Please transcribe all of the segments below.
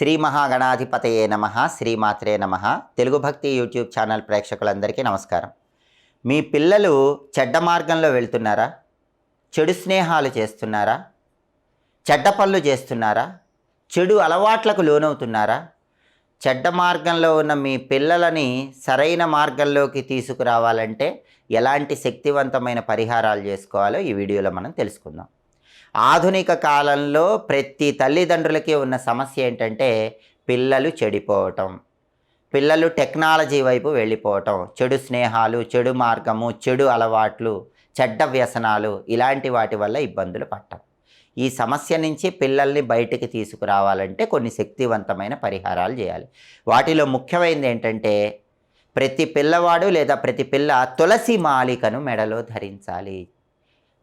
శ్రీ మహాగణాధిపతయే నమ శ్రీమాత్రే నమ. తెలుగు భక్తి యూట్యూబ్ ఛానల్ ప్రేక్షకులందరికీ నమస్కారం. మీ పిల్లలు చెడ్డ మార్గంలో వెళ్తున్నారా? చెడు స్నేహాలు చేస్తున్నారా? చెడ్డ పనులు చేస్తున్నారా? చెడు అలవాట్లకు లోనవుతున్నారా? చెడ్డ మార్గంలో ఉన్న మీ పిల్లలని సరైన మార్గంలోకి తీసుకురావాలంటే ఎలాంటి శక్తివంతమైన పరిహారాలు చేసుకోవాలో ఈ వీడియోలో మనం తెలుసుకుందాం. ఆధునిక కాలంలో ప్రతి తల్లిదండ్రులకి ఉన్న సమస్య ఏంటంటే పిల్లలు చెడిపోవటం. పిల్లలు టెక్నాలజీ వైపు వెళ్ళిపోవటం. చెడు స్నేహాలు చెడు మార్గము చెడు అలవాట్లు చెడ్డ వ్యసనాలు ఇలాంటి వాటి వల్ల ఇబ్బందులు పట్టం. ఈ సమస్య నుంచి పిల్లల్ని బయటికి తీసుకురావాలంటే కొన్ని శక్తివంతమైన పరిహారాలు చేయాలి. వాటిలో ముఖ్యమైనది ఏంటంటే ప్రతి పిల్లవాడు లేదా ప్రతి పిల్ల తులసి మాలికను మెడలో ధరించాలి.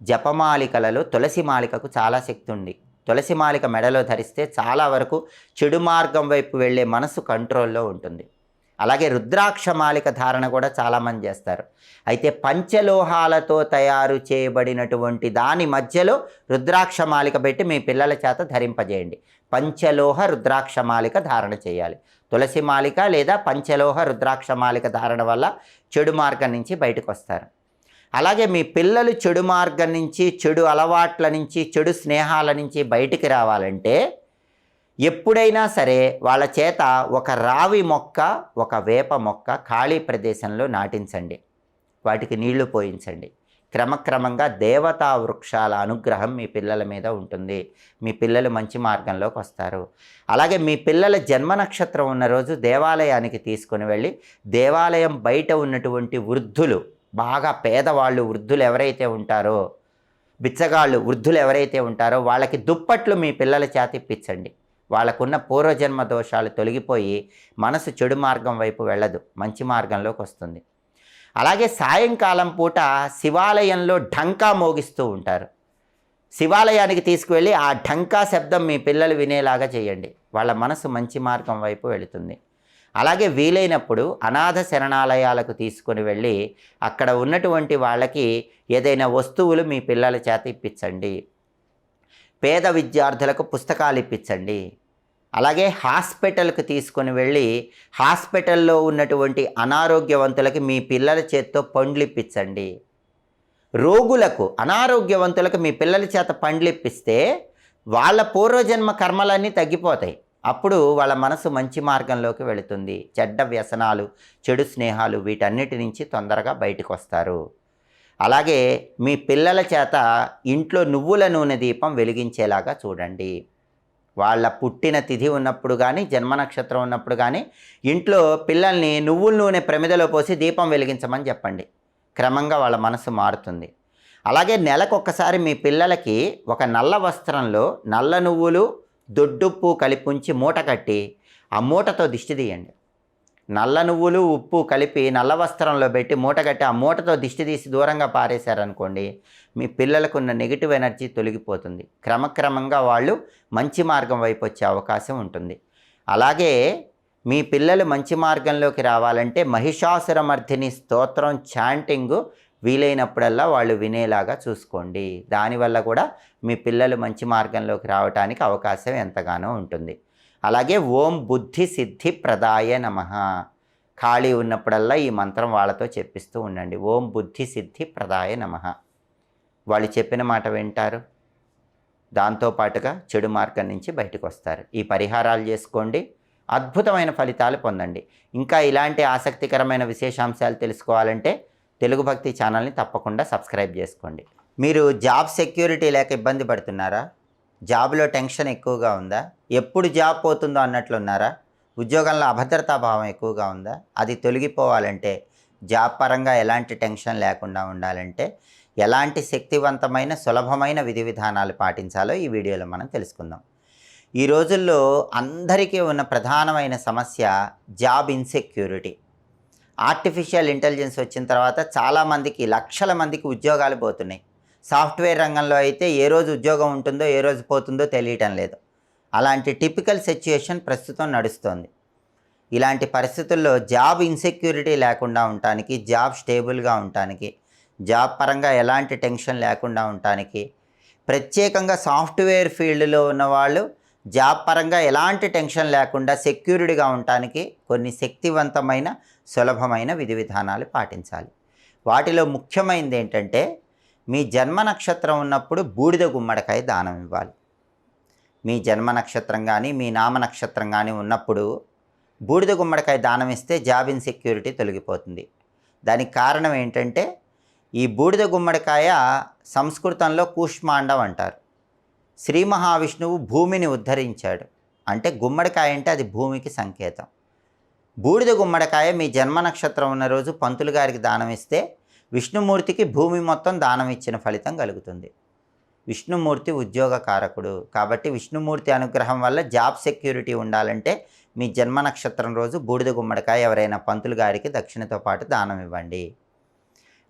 జపమాలికలలో తులసి మాలికకు చాలా శక్తి ఉంది తులసి మాలిక మెడలో ధరిస్తే చాలా వరకు చెడు మార్గం వైపు వెళ్ళే మనసు కంట్రోల్లో ఉంటుంది. అలాగే రుద్రాక్ష మాలిక ధారణ కూడా చాలామంది చేస్తారు. అయితే పంచలోహాలతో తయారు చేయబడినటువంటి దాని మధ్యలో రుద్రాక్ష మాలిక పెట్టి మీ పిల్లల చేత ధరింపజేయండి. పంచలోహ రుద్రాక్ష మాలిక ధారణ చేయాలి. తులసి మాలిక లేదా పంచలోహ రుద్రాక్ష మాలిక ధారణ వల్ల చెడు మార్గం నుంచి బయటకు వస్తారు. అలాగే మీ పిల్లలు చెడు మార్గం నుంచి చెడు అలవాట్ల నుంచి చెడు స్నేహాల నుంచి బయటికి రావాలంటే ఎప్పుడైనా సరే వాళ్ళ చేత ఒక రావి మొక్క ఒక వేప మొక్క ఖాళీ ప్రదేశంలో నాటించండి. వాటికి నీళ్ళు పోయించండి. క్రమక్రమంగా దేవతా వృక్షాల అనుగ్రహం మీ పిల్లల మీద ఉంటుంది. మీ పిల్లలు మంచి మార్గంలోకి వస్తారు. అలాగే మీ పిల్లల జన్మ నక్షత్రం ఉన్న రోజు దేవాలయానికి తీసుకుని వెళ్ళి దేవాలయం బయట ఉన్నటువంటి వృద్ధులు బాగా పేదవాళ్ళు వృద్ధులు ఎవరైతే ఉంటారో బిచ్చగాళ్ళు వృద్ధులు ఎవరైతే ఉంటారో వాళ్ళకి దుప్పట్లు మీ పిల్లల చేతిప్పించండి వాళ్ళకున్న పూర్వజన్మ దోషాలు తొలగిపోయి మనసు చెడు మార్గం వైపు వెళ్ళదు మంచి మార్గంలోకి వస్తుంది. అలాగే సాయంకాలం పూట శివాలయంలో ఢంకా మోగిస్తూ ఉంటారు. శివాలయానికి తీసుకువెళ్ళి ఆ ఢంకా శబ్దం మీ పిల్లలు వినేలాగా చేయండి. వాళ్ళ మనసు మంచి మార్గం వైపు వెళుతుంది. అలాగే వీలైనప్పుడు అనాథ శరణాలయాలకు తీసుకొని వెళ్ళి అక్కడ ఉన్నటువంటి వాళ్ళకి ఏదైనా వస్తువులు మీ పిల్లల చేత ఇప్పించండి. పేద విద్యార్థులకు పుస్తకాలు ఇప్పించండి. అలాగే హాస్పిటల్కి తీసుకొని వెళ్ళి హాస్పిటల్లో ఉన్నటువంటి అనారోగ్యవంతులకి మీ పిల్లల చేత్తో పండ్లు ఇప్పించండి. రోగులకు అనారోగ్యవంతులకు మీ పిల్లల చేత పండ్లు ఇప్పిస్తే వాళ్ళ పూర్వజన్మ కర్మలన్నీ తగ్గిపోతాయి. అప్పుడు వాళ్ళ మనసు మంచి మార్గంలోకి వెళుతుంది. చెడ్డ వ్యసనాలు చెడు స్నేహాలు వీటన్నిటి నుంచి తొందరగా బయటకు వస్తారు అలాగే మీ పిల్లల చేత ఇంట్లో నువ్వుల నూనె దీపం వెలిగించేలాగా చూడండి. వాళ్ళ పుట్టిన తిథి ఉన్నప్పుడు కానీ జన్మ నక్షత్రం ఉన్నప్పుడు కానీ ఇంట్లో పిల్లల్ని నువ్వుల నూనె ప్రమిదలో పోసి దీపం వెలిగించమని చెప్పండి. క్రమంగా వాళ్ళ మనసు మారుతుంది. అలాగే నెలకొకసారి మీ పిల్లలకి ఒక నల్ల వస్త్రంలో నల్ల నువ్వులు దొడ్డుప్పు కలిపి ఉంచి మూట కట్టి ఆ మూటతో దిష్టి తీయండి. నల్ల నువ్వులు ఉప్పు కలిపి నల్ల వస్త్రంలో పెట్టి మూట కట్టి ఆ మూటతో దిష్టి తీసి దూరంగా పారేశారనుకోండి మీ పిల్లలకు ఉన్న నెగిటివ్ ఎనర్జీ తొలగిపోతుంది. క్రమక్రమంగా వాళ్ళు మంచి మార్గం వైపు వచ్చే అవకాశం ఉంటుంది. అలాగే మీ పిల్లలు మంచి మార్గంలోకి రావాలంటే మహిషాసురమర్ధిని స్తోత్రం చాంటింగ్ వీలైనప్పుడల్లా వాళ్ళు వినేలాగా చూసుకోండి. దానివల్ల కూడా మీ పిల్లలు మంచి మార్గంలోకి రావడానికి అవకాశం ఎంతగానో ఉంటుంది. అలాగే ఓం బుద్ధి సిద్ధి ప్రదాయ నమ. ఖాళీ ఉన్నప్పుడల్లా ఈ మంత్రం వాళ్ళతో చెప్పిస్తూ ఉండండి. ఓం బుద్ధి సిద్ధి ప్రదాయ నమ. వాళ్ళు చెప్పిన మాట వింటారు. దాంతోపాటుగా చెడు మార్గం నుంచి బయటకు వస్తారు. ఈ పరిహారాలు చేసుకోండి. అద్భుతమైన ఫలితాలు పొందండి. ఇంకా ఇలాంటి ఆసక్తికరమైన విశేషాంశాలు తెలుసుకోవాలంటే తెలుగు భక్తి ఛానల్ని తప్పకుండా సబ్స్క్రైబ్ చేసుకోండి. మీరు జాబ్ సెక్యూరిటీ లేక ఇబ్బంది పడుతున్నారా? జాబ్లో టెన్షన్ ఎక్కువగా ఉందా? ఎప్పుడు జాబ్ పోతుందో అన్నట్లున్నారా? ఉద్యోగంలో అభద్రతా భావం ఎక్కువగా ఉందా? అది తొలగిపోవాలంటే జాబ్ పరంగా ఎలాంటి టెన్షన్ లేకుండా ఉండాలంటే ఎలాంటి శక్తివంతమైన సులభమైన విధి విధానాలు పాటించాలో ఈ వీడియోలో మనం తెలుసుకుందాం. ఈ రోజుల్లో అందరికీ ఉన్న ప్రధానమైన సమస్య జాబ్ ఇన్సెక్యూరిటీ. ఆర్టిఫిషియల్ ఇంటెలిజెన్స్ వచ్చిన తర్వాత చాలామందికి లక్షల మందికి ఉద్యోగాలు పోతున్నాయి. సాఫ్ట్వేర్ రంగంలో అయితే ఏ రోజు ఉద్యోగం ఉంటుందో ఏ రోజు పోతుందో తెలియటం లేదు. అలాంటి టిపికల్ సిచ్యుయేషన్ ప్రస్తుతం నడుస్తోంది. ఇలాంటి పరిస్థితుల్లో జాబ్ ఇన్సెక్యూరిటీ లేకుండా ఉండటానికి జాబ్ స్టేబుల్గా ఉండటానికి జాబ్ పరంగా ఎలాంటి టెన్షన్ లేకుండా ఉండటానికి ప్రత్యేకంగా సాఫ్ట్వేర్ ఫీల్డ్లో ఉన్నవాళ్ళు జాబ్ పరంగా ఎలాంటి టెన్షన్ లేకుండా సెక్యూర్డ్గా ఉండటానికి కొన్ని శక్తివంతమైన సులభమైన విధి విధానాలు పాటించాలి. వాటిలో ముఖ్యమైనది ఏంటంటే మీ జన్మ నక్షత్రం ఉన్నప్పుడు బూడిద గుమ్మడికాయ దానం ఇవ్వాలి. మీ జన్మ నక్షత్రం కానీ మీ నామ నక్షత్రం కానీ ఉన్నప్పుడు బూడిద గుమ్మడికాయ దానం ఇస్తే జాబ్ ఇన్సెక్యూరిటీ తొలగిపోతుంది. దానికి కారణం ఏంటంటే ఈ బూడిద గుమ్మడికాయ సంస్కృతంలో కూష్మాండం అంటారు. శ్రీ మహావిష్ణువు భూమిని ఉద్ధరించాడు. అంటే గుమ్మడికాయ అంటే అది భూమికి సంకేతం. బూడిద గుమ్మడికాయ మీ జన్మ నక్షత్రం ఉన్న రోజు పంతులు గారికి దానం ఇస్తే విష్ణుమూర్తికి భూమి మొత్తం దానం ఇచ్చిన ఫలితం కలుగుతుంది. విష్ణుమూర్తి ఉద్యోగ కారకుడు. కాబట్టి విష్ణుమూర్తి అనుగ్రహం వల్ల జాబ్ సెక్యూరిటీ ఉండాలంటే మీ జన్మ నక్షత్రం రోజు బూడిద గుమ్మడికాయ ఎవరైనా పంతులు గారికి దక్షిణతో పాటు దానం ఇవ్వండి.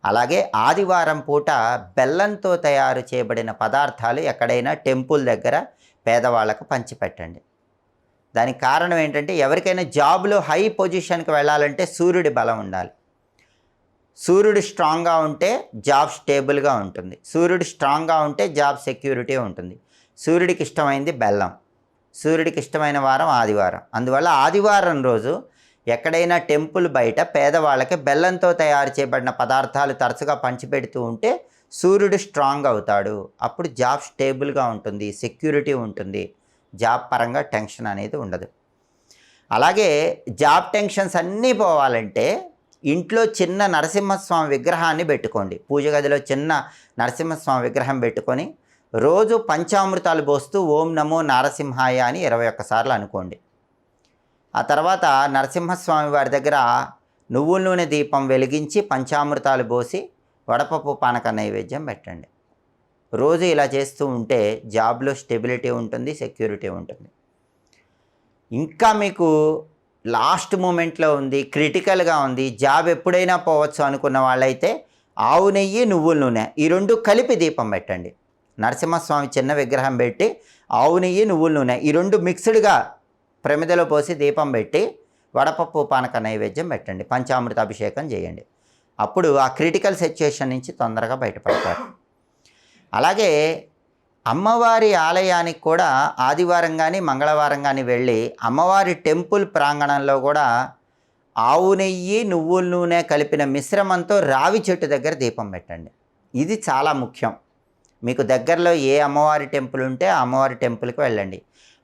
అలాగే ఆదివారం పూట బెల్లంతో తయారు చేయబడిన పదార్థాలు ఎక్కడైనా టెంపుల్ దగ్గర పేదవాళ్ళకు పంచిపెట్టండి. దానికి కారణం ఏంటంటే ఎవరికైనా జాబ్లో హై పొజిషన్కి వెళ్ళాలంటే సూర్యుడి బలం ఉండాలి. సూర్యుడు స్ట్రాంగ్గా ఉంటే జాబ్ స్టేబుల్గా ఉంటుంది. సూర్యుడు స్ట్రాంగ్గా ఉంటే జాబ్ సెక్యూరిటీ ఉంటుంది. సూర్యుడికి ఇష్టమైంది బెల్లం. సూర్యుడికి ఇష్టమైన వారం ఆదివారం. అందువల్ల ఆదివారం రోజు ఎక్కడైనా టెంపుల్ బయట పేదవాళ్ళకి బెల్లంతో తయారు చేయబడిన పదార్థాలు తరచుగా పంచిపెడుతూ ఉంటే సూర్యుడు స్ట్రాంగ్ అవుతాడు. అప్పుడు జాబ్ స్టేబుల్గా ఉంటుంది సెక్యూరిటీ ఉంటుంది. జాబ్ పరంగా టెన్షన్ అనేది ఉండదు. అలాగే జాబ్ టెన్షన్స్ అన్నీ పోవాలంటే ఇంట్లో చిన్న నరసింహస్వామి విగ్రహాన్ని పెట్టుకోండి. పూజ గదిలో చిన్న నరసింహస్వామి విగ్రహం పెట్టుకొని రోజు పంచామృతాలు పోస్తూ ఓం నమో నారసింహాయ అని ఇరవై ఒక్కసార్లు అనుకోండి. ఆ తర్వాత నరసింహస్వామి వారి దగ్గర నువ్వుల నూనె దీపం వెలిగించి పంచామృతాలు పోసి వడపప్పు పానక నైవేద్యం పెట్టండి. రోజు ఇలా చేస్తూ ఉంటే జాబ్లో స్టెబిలిటీ ఉంటుంది సెక్యూరిటీ ఉంటుంది. ఇంకా మీకు లాస్ట్ మూమెంట్లో ఉంది క్రిటికల్గా ఉంది జాబ్ ఎప్పుడైనా పోవచ్చు అనుకున్న వాళ్ళైతే ఆవు నెయ్యి నువ్వుల నూనె ఈ రెండు కలిపి దీపం పెట్టండి. నరసింహస్వామి చిన్న విగ్రహం పెట్టి ఆవు నెయ్యి నువ్వుల నూనె ఈ రెండు మిక్స్డ్గా ప్రమిదలో పోసి దీపం పెట్టి వడపప్పు పానక నైవేద్యం పెట్టండి పంచామృత అభిషేకం చేయండి. అప్పుడు ఆ క్రిటికల్ సిచ్యుయేషన్ నుంచి తొందరగా బయటపడతారు. అలాగే అమ్మవారి ఆలయానికి కూడా ఆదివారం కానీ మంగళవారం కానీ వెళ్ళి అమ్మవారి టెంపుల్ ప్రాంగణంలో కూడా ఆవు నెయ్యి నువ్వుల నూనె కలిపిన మిశ్రమంతో రావి చెట్టు దగ్గర దీపం పెట్టండి. ఇది చాలా ముఖ్యం. మీకు దగ్గరలో ఏ అమ్మవారి టెంపుల్ ఉంటే ఆ అమ్మవారి టెంపుల్కి వెళ్ళండి.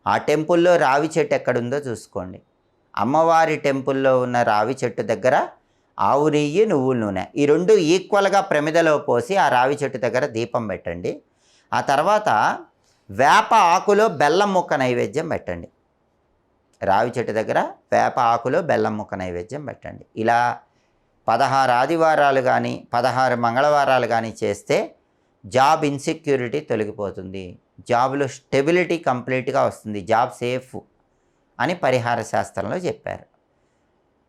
ఆ టెంపుల్లో రావి చెట్టు ఎక్కడుందో చూసుకోండి. అమ్మవారి టెంపుల్లో ఉన్న రావి చెట్టు దగ్గర ఆవు నెయ్యి నువ్వుల నూనె. ఈ రెండు ఈక్వల్గా ప్రమిదలో పోసి ఆ రావి చెట్టు దగ్గర దీపం పెట్టండి. ఆ తర్వాత వేప ఆకులో బెల్లం ముక్క నైవేద్యం పెట్టండి. రావి చెట్టు దగ్గర వేప ఆకులో బెల్లం ముక్క నైవేద్యం పెట్టండి. ఇలా పదహారు ఆదివారాలు కానీ పదహారు మంగళవారాలు కానీ చేస్తే జాబ్ ఇన్సెక్యూరిటీ తొలగిపోతుంది. జాబ్లో స్టెబిలిటీ కంప్లీట్గా వస్తుంది. జాబ్ సేఫ్ అని పరిహార శాస్త్రంలో చెప్పారు.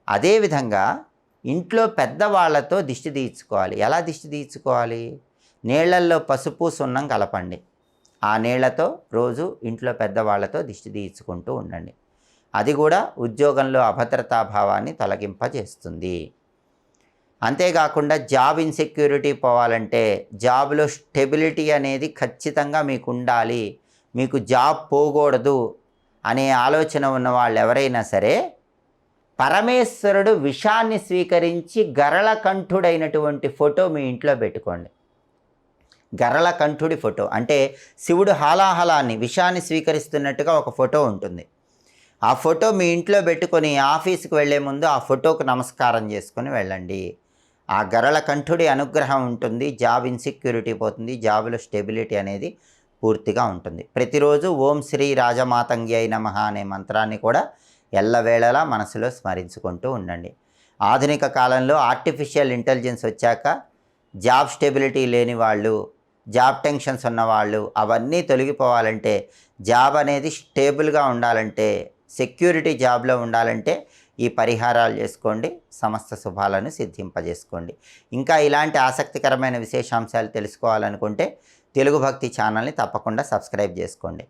అదేవిధంగా ఇంట్లో పెద్దవాళ్ళతో దిష్టి తీర్చుకోవాలి ఎలా దిష్టి తీర్చుకోవాలి నీళ్ళల్లో పసుపు సున్నం కలపండి. ఆ నీళ్ళతో రోజు ఇంట్లో పెద్దవాళ్ళతో దిష్టి తీర్చుకుంటూ ఉండండి. అది కూడా ఉద్యోగంలో అభద్రతాభావాన్ని తొలగింపజేస్తుంది. అంతేకాకుండా జాబ్ ఇన్సెక్యూరిటీ పోవాలంటే జాబ్లో స్టెబిలిటీ అనేది ఖచ్చితంగా మీకు ఉండాలి మీకు జాబ్ పోకూడదు అనే ఆలోచన ఉన్న వాళ్ళు ఎవరైనా సరే పరమేశ్వరుడు విషాన్ని స్వీకరించి గరళకంఠుడైనటువంటి ఫోటో మీ ఇంట్లో పెట్టుకోండి. గరళకంఠుడి ఫోటో. అంటే శివుడు హాలాహలాన్ని విషాన్ని స్వీకరిస్తున్నట్టుగా ఒక ఫోటో ఉంటుంది. ఆ ఫోటో మీ ఇంట్లో పెట్టుకొని ఆఫీస్కి వెళ్ళే ముందు ఆ ఫోటోకు నమస్కారం చేసుకుని వెళ్ళండి. ఆ గరళకంఠుడి అనుగ్రహం ఉంటుంది జాబ్ ఇన్సెక్యూరిటీ పోతుంది జాబ్లో స్టెబిలిటీ అనేది పూర్తిగా ఉంటుంది. ప్రతిరోజు ఓం శ్రీ రాజమాతంగి అయి నమ అనే మంత్రాన్ని కూడా ఎల్లవేళలా మనసులో స్మరించుకుంటూ ఉండండి. ఆధునిక కాలంలో ఆర్టిఫిషియల్ ఇంటెలిజెన్స్ వచ్చాక జాబ్ స్టెబిలిటీ లేని వాళ్ళు జాబ్ టెన్షన్స్ ఉన్నవాళ్ళు అవన్నీ తొలగిపోవాలంటే జాబ్ అనేది స్టేబుల్గా ఉండాలంటే సెక్యూరిటీ జాబ్లో ఉండాలంటే ఈ పరిహారాలు చేసుకోండి సమస్త శుభాలను సిద్ధింపజేసుకోండి. ఇంకా ఇలాంటి ఆసక్తికరమైన విశేషాంశాలు తెలుసుకోవాలనుకుంటే తెలుగు భక్తి ఛానల్ని తప్పకుండా సబ్స్క్రైబ్ చేసుకోండి.